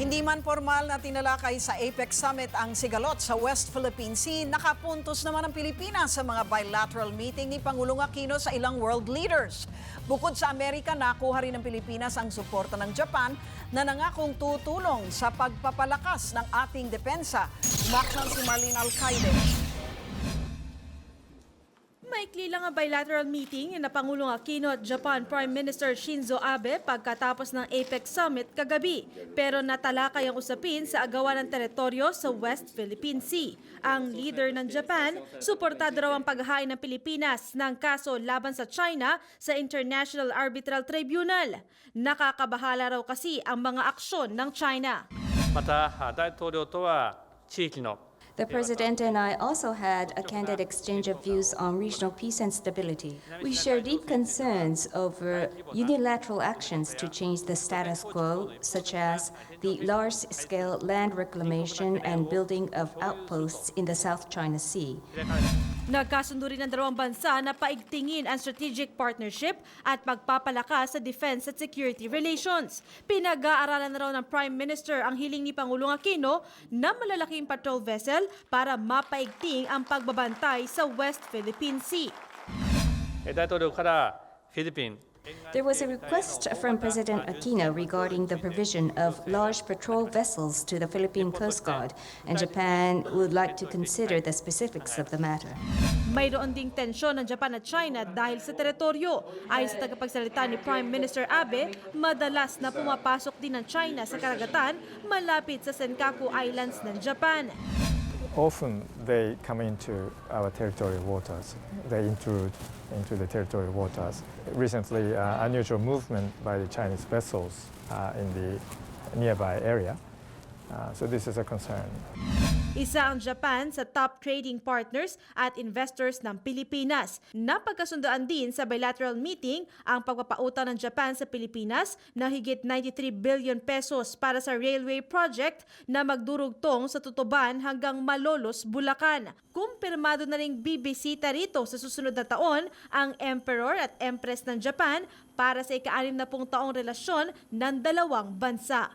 Hindi man formal na tinalakay sa APEC Summit ang sigalot sa West Philippine Sea, nakapuntos naman ang Pilipinas sa mga bilateral meeting ni Pangulong Aquino sa ilang world leaders. Bukod sa Amerika, nakuha rin ng Pilipinas ang suporta ng Japan na nangakong tutulong sa pagpapalakas ng ating depensa. Umaksyon si Marlene Alcaide Maikli lang ang bilateral meeting na Pangulong Aquino at Japan Prime Minister Shinzo Abe pagkatapos ng APEC Summit kagabi. Pero natalakay ang usapin sa agawan ng teritoryo sa West Philippine Sea. Ang leader ng Japan, suportado raw ang paghahain ng Pilipinas ng kaso laban sa China sa International Arbitral Tribunal. Nakakabahala raw kasi ang mga aksyon ng China. また大統領とは地域の The President and I also had a candid exchange of views on regional peace and stability. We share deep concerns over unilateral actions to change the status quo, such as the large-scale land reclamation and building of outposts in the South China Sea. Nagkasundo rin ang dalawang bansa na paigtingin ang strategic partnership at pagpapalakas sa defense at security relations. Pinag-aaralan na raw ng Prime Minister ang hiling ni Pangulong Aquino na malalaking patrol vessel para mapaigting ang pagbabantay sa West Philippine Sea. え大統領からフィリピン There was a request from President Aquino regarding the provision of large patrol vessels to the Philippine Coast Guard, and Japan would like to consider the specifics of the matter. Mayroon ding tensyon ng Japan at China dahil sa teritoryo. Ayon sa tagapagsalita ni Prime Minister Abe, madalas na pumapasok din ng China sa karagatan malapit sa Senkaku Islands ng Japan. Often they come into our territorial waters. They intrude into the territorial waters. Recently, uh, unusual movement by the Chinese vessels uh, in the nearby area. Uh, so this is a concern. Isa ang Japan sa top trading partners at investors ng Pilipinas. Napagkasundoan din sa bilateral meeting ang pagpapautang ng Japan sa Pilipinas na higit 93 billion pesos para sa railway project na magdurugtong sa Tutuban hanggang Malolos, Bulacan. Kumpirmado na ring bibisita rito sa susunod na taon ang Emperor at Empress ng Japan para sa ika-anim na pung taong relasyon ng dalawang bansa.